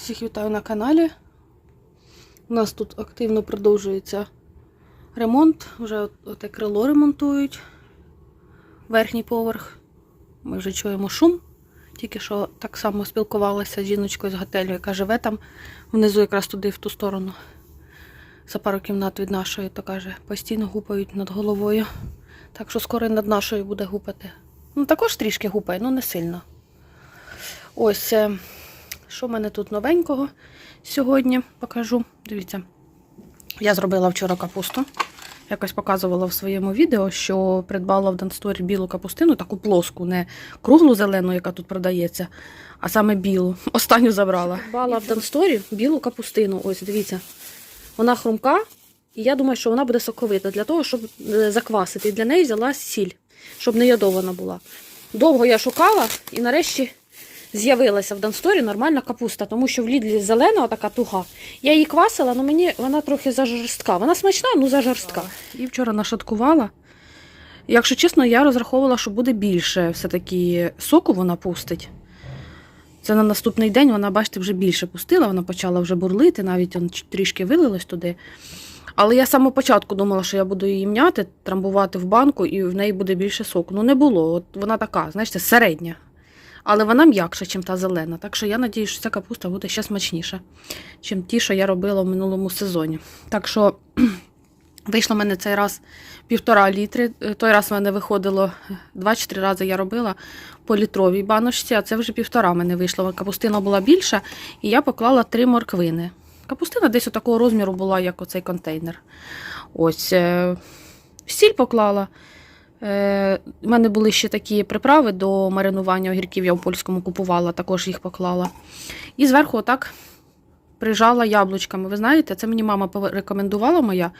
Всіх вітаю на каналі. У нас тут активно продовжується ремонт. Вже оте крило ремонтують. Верхній поверх. Ми вже чуємо шум. Тільки що так само спілкувалася з жіночкою з готелю, яка живе там внизу, якраз туди, в ту сторону. За пару кімнат від нашої, то каже, постійно гупають над головою. Так що скоро над нашою буде гупати. Ну, також трішки гупає, ну не сильно. Ось, е, що в мене тут новенького сьогодні покажу. Дивіться, я зробила вчора капусту. Якось показувала в своєму відео, що придбала в Дансторі білу капустину, таку плоску, не круглу зелену, яка тут продається, а саме білу. Останню забрала. Придбала в Дансторі білу капустину. Ось, дивіться. Вона хрумка, і я думаю, що вона буде соковита для того, щоб е, заквасити. І для неї взяла сіль, щоб не ядована була. Довго я шукала і нарешті з'явилася в Дансторі нормальна капуста, тому що в Лідлі зелена така туга. Я її квасила, але мені вона трохи зажорстка. Вона смачна, ну зажорстка. І вчора нашаткувала. Якщо чесно, я розраховувала, що буде більше все-таки соку вона пустить. Це на наступний день вона, бачите, вже більше пустила, вона почала вже бурлити, навіть он трішки вилилось туди. Але я самого початку думала, що я буду її м'яти, трамбувати в банку, і в неї буде більше соку. Ну, не було. От вона така, знаєте, середня. Але вона м'якша, ніж та зелена. Так що я надію, що ця капуста буде ще смачніша, ніж ті, що я робила в минулому сезоні. Так що вийшло в мене цей раз півтора літри. Е, Той раз в мене виходило 2-4 рази я робила по літровій баночці, а це вже півтора мене вийшло. Капустина була більша, і я поклала три морквини. Капустина десь такого розміру була, як оцей контейнер. Ось е, сіль поклала. Е, У мене були ще такі приправи до маринування огірків, я в польському купувала, також їх поклала. І зверху отак прижала яблучками. Ви знаєте, це мені мама порекомендувала моя.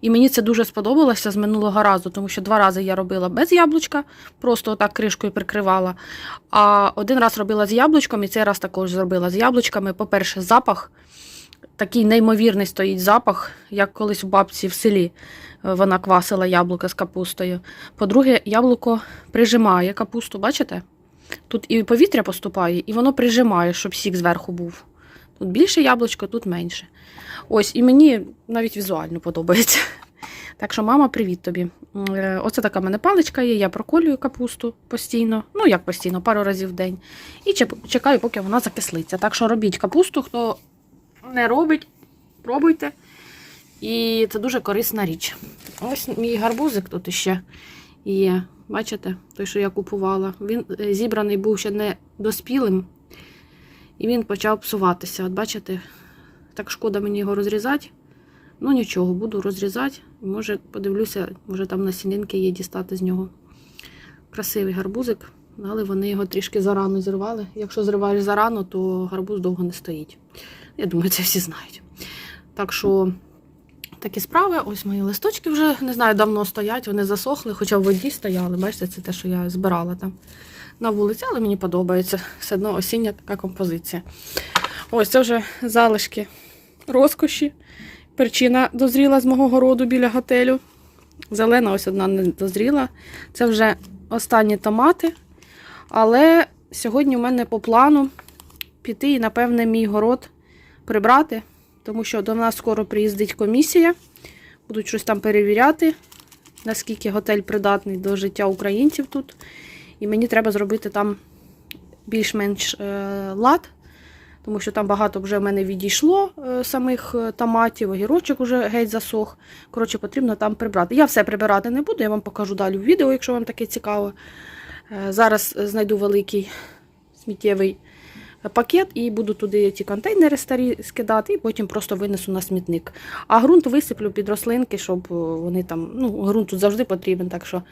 І мені це дуже сподобалося з минулого разу, тому що два рази я робила без яблучка, просто отак кришкою прикривала. А один раз робила з яблучком, і цей раз також зробила з яблучками. По-перше, запах. Такий неймовірний стоїть запах, як колись у бабці в селі е, вона квасила яблука з капустою. По-друге, яблуко прижимає капусту, бачите? Тут і повітря поступає, і воно прижимає, щоб сік зверху був. Тут більше яблучко, тут менше. Ось, і мені навіть візуально подобається. Так що, мама, привіт тобі. Е, Оце така в мене паличка є, я проколюю капусту постійно, ну як постійно, пару разів в день. І чекаю, поки вона закислиться. Так що робіть капусту, хто не робить, пробуйте. І це дуже корисна річ. Ось мій гарбузик тут іще є. Бачите, той, що я купувала. Він е, зібраний був ще не доспілим, і він почав псуватися. От бачите, так шкода мені його розрізати. Ну нічого, буду розрізати. Може, подивлюся, може там насінинки є дістати з нього. Красивий гарбузик, але вони його трішки зарано зірвали. Якщо зриваєш зарано, то гарбуз довго не стоїть. Я думаю, це всі знають. Так що такі справи. Ось мої листочки вже не знаю, давно стоять, вони засохли, хоча в воді стояли. Бачите, це те, що я збирала там на вулиці, але мені подобається. Все одно осіння така композиція. Ось це вже залишки розкоші. Перчина дозріла з мого городу біля готелю. Зелена, ось одна не дозріла. Це вже останні томати. Але сьогодні у мене по плану піти і, напевне, мій город прибрати, тому що до нас скоро приїздить комісія. Будуть щось там перевіряти, наскільки готель придатний до життя українців тут. І мені треба зробити там більш-менш е, лад, тому що там багато вже в мене відійшло е, самих е, томатів, огірочок вже геть засох. Коротше, потрібно там прибрати. Я все прибирати не буду, я вам покажу далі в відео, якщо вам таке цікаво. Зараз знайду великий сміттєвий пакет і буду туди ті контейнери старі скидати, і потім просто винесу на смітник. А ґрунт висиплю під рослинки, щоб е, вони там. Ну, ґрунт тут завжди потрібен, так що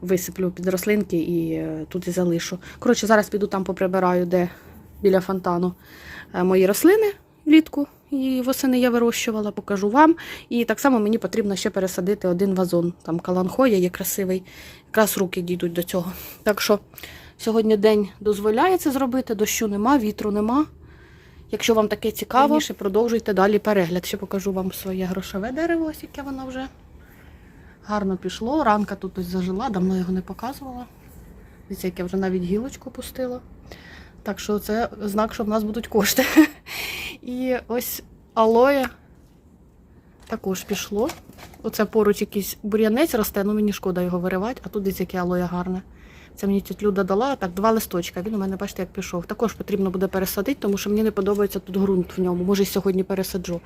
висиплю під рослинки і е, тут і залишу. Коротше, зараз піду там поприбираю, де біля фонтану е, мої рослини влітку. І восени я вирощувала, покажу вам. І так само мені потрібно ще пересадити один вазон. Там каланхоя є красивий, якраз руки дійдуть до цього. Так що Сьогодні день дозволяє це зробити, дощу нема, вітру нема. Якщо вам таке цікаво, ще продовжуйте далі перегляд. Ще покажу вам своє грошове дерево, ось яке воно вже гарно пішло. Ранка тут ось зажила, давно його не показувала. Дивіться, як я вже навіть гілочку пустила. Так що це знак, що в нас будуть кошти. І ось алоє також пішло. Оце поруч якийсь бур'янець росте, ну мені шкода його виривати, а тут десь яке алоє гарне. Це мені тіть Люда дала, так, два листочка. Він у мене, бачите, як пішов. Також потрібно буде пересадити, тому що мені не подобається тут ґрунт в ньому. Може, сьогодні пересаджу.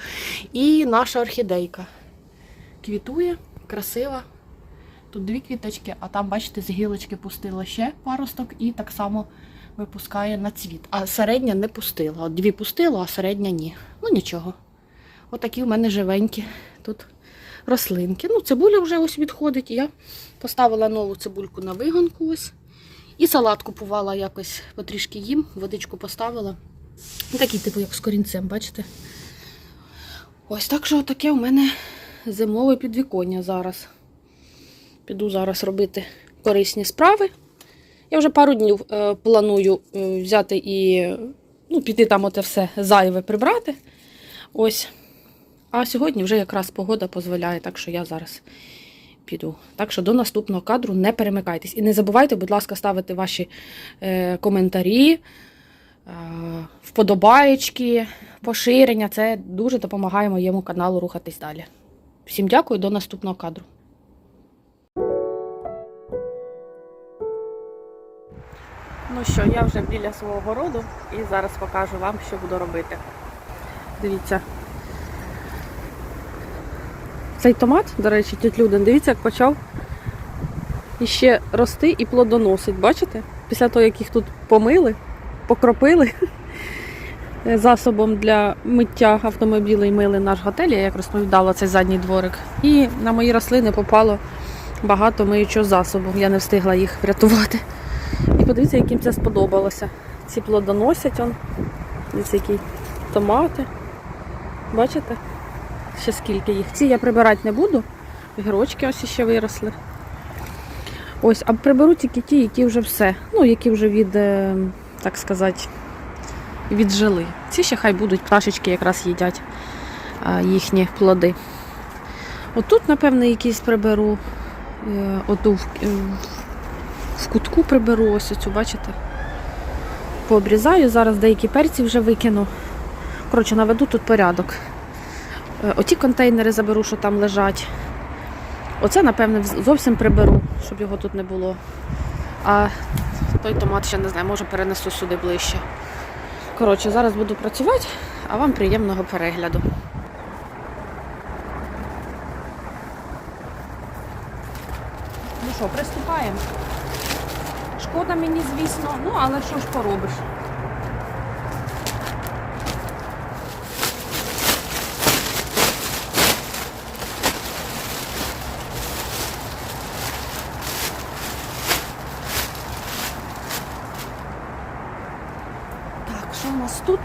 І наша орхідейка квітує, красива. Тут дві квіточки, а там, бачите, з гілочки пустила ще паросток і так само випускає на цвіт. А середня не пустила. От дві пустила, а середня ні. Ну нічого. Отакі в мене живенькі тут рослинки. Ну, цибуля вже ось відходить. Я поставила нову цибульку на вигонку ось. І салат купувала якось потрішки їм, водичку поставила. Такий, типу, як з корінцем, бачите? Ось так що таке у мене зимове підвіконня зараз. Піду зараз робити корисні справи. Я вже пару днів е, планую е, взяти і ну, піти там оте все зайве прибрати. Ось. А сьогодні вже якраз погода дозволяє, так що я зараз піду. Так що до наступного кадру не перемикайтесь. І не забувайте, будь ласка, ставити ваші е, коментарі, вподобаєчки, поширення. Це дуже допомагає моєму каналу рухатись далі. Всім дякую, до наступного кадру. Ну що, я вже біля свого городу і зараз покажу вам, що буду робити. Дивіться. Цей томат, до речі, тють Люден, дивіться, як почав іще рости і плодоносить. Бачите? Після того, як їх тут помили, покропили засобом для миття автомобілей мили наш готель, я як розповідала цей задній дворик. І на мої рослини попало багато миючого засобу. Я не встигла їх врятувати. Подивіться, яким це сподобалося. Ці плодоносять он. Дивіться, які томати. Бачите? Ще скільки їх. Ці я прибирати не буду. Гірочки ось ще виросли. Ось, а приберу тільки ті, які вже все. Ну, які вже від, е, так сказати, віджили. Ці ще хай будуть, пташечки якраз їдять їхні плоди. Отут, напевне, якісь приберу. Е, Оту в, в кутку приберу ось цю, бачите? Пообрізаю. Зараз деякі перці вже викину. Коротше, наведу тут порядок. Е, Оті контейнери заберу, що там лежать. Оце, напевне, зовсім приберу, щоб його тут не було. А той томат ще не знаю, може перенесу сюди ближче. Коротше, зараз буду працювати, а вам приємного перегляду. Ну що, приступаємо. Шкода мені, звісно, ну але що ж поробиш. Так, що у нас тут?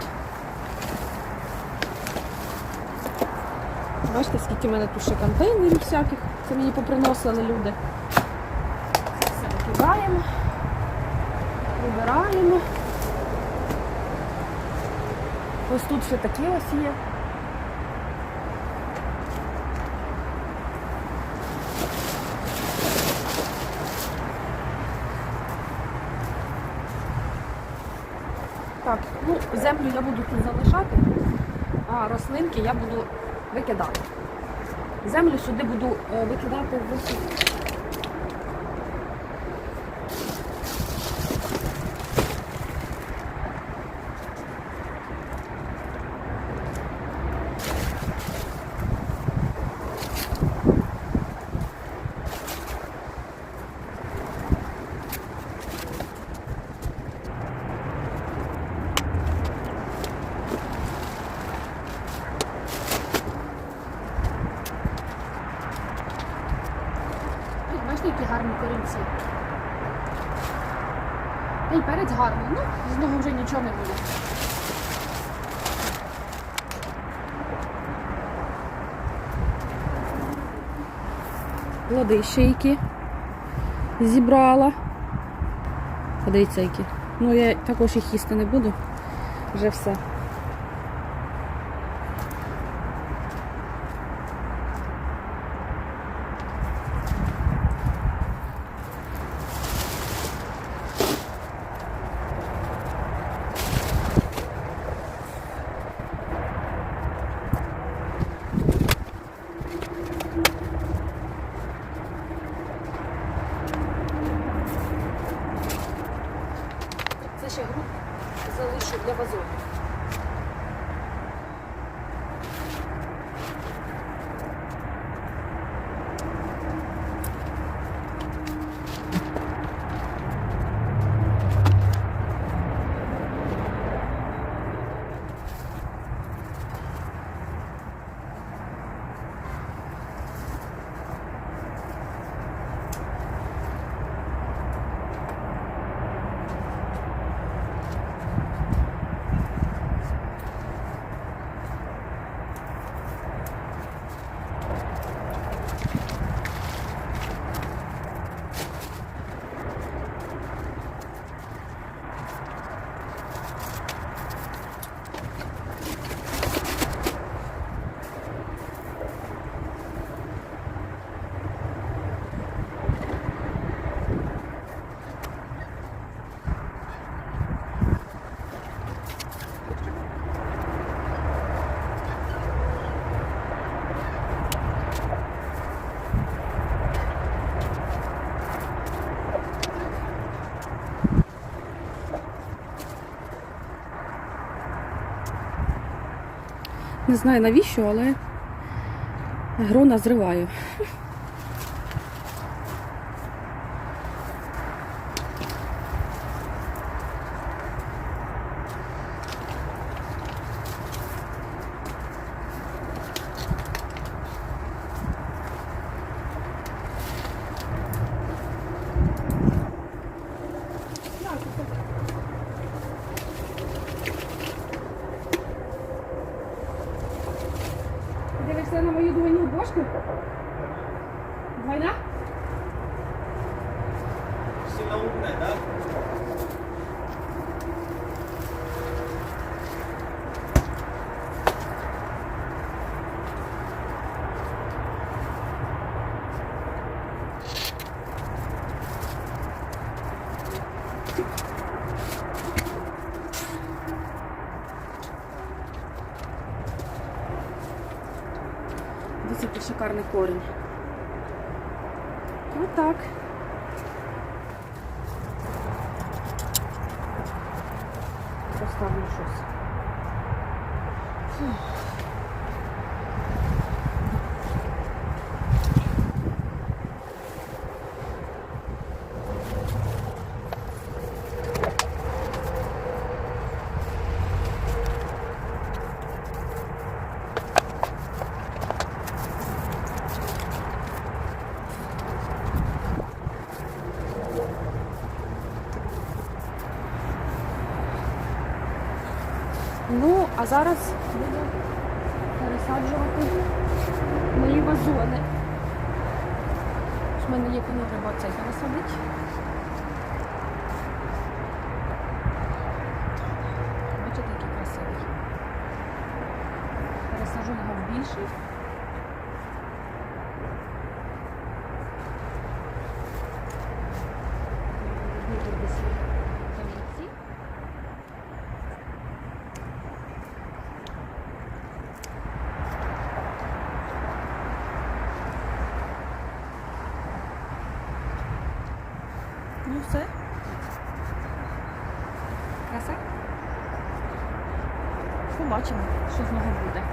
Бачите, скільки в мене тут ще контейнерів всяких. Це мені поприносили люди. Це все викидаємо, вибираємо. Ось тут ще такі ось є. Так, ну землю я буду тут залишати, а рослинки я буду викидати. Землю сюди буду е, викидати в Бачите, які гарні корінці. Та й перець гарний. Ну, з нього вже нічого не буде. Плоди які зібрала. Подивіться, які. Ну, я також їх їсти не буду. Вже все. Не знаю навіщо, але грона зриваю. Шикарний корінь. Отак. Поставлю щось. Ну, а зараз буду пересаджувати мої вазони. У мене є коли треба цей пересадити. Бачите, який красивий. Пересаджу його в більший. Виведу камінці. Ну все. Краса. Побачимо, що з нього буде.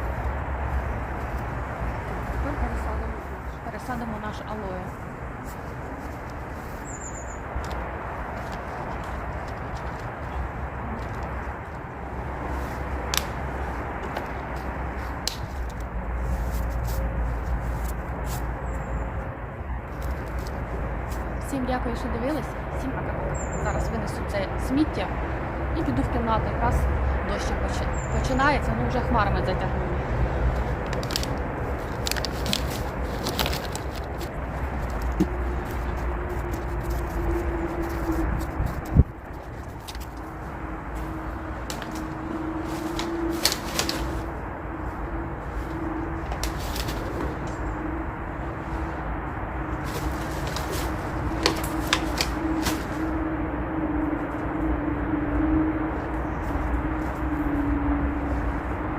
Тепер пересадимо, пересадимо наш алоє. Всім дякую, що дивились. Всім пока. Зараз винесу це сміття і піду в кімнату. Якраз дощик почи- починається, ну вже хмарами затягнуло.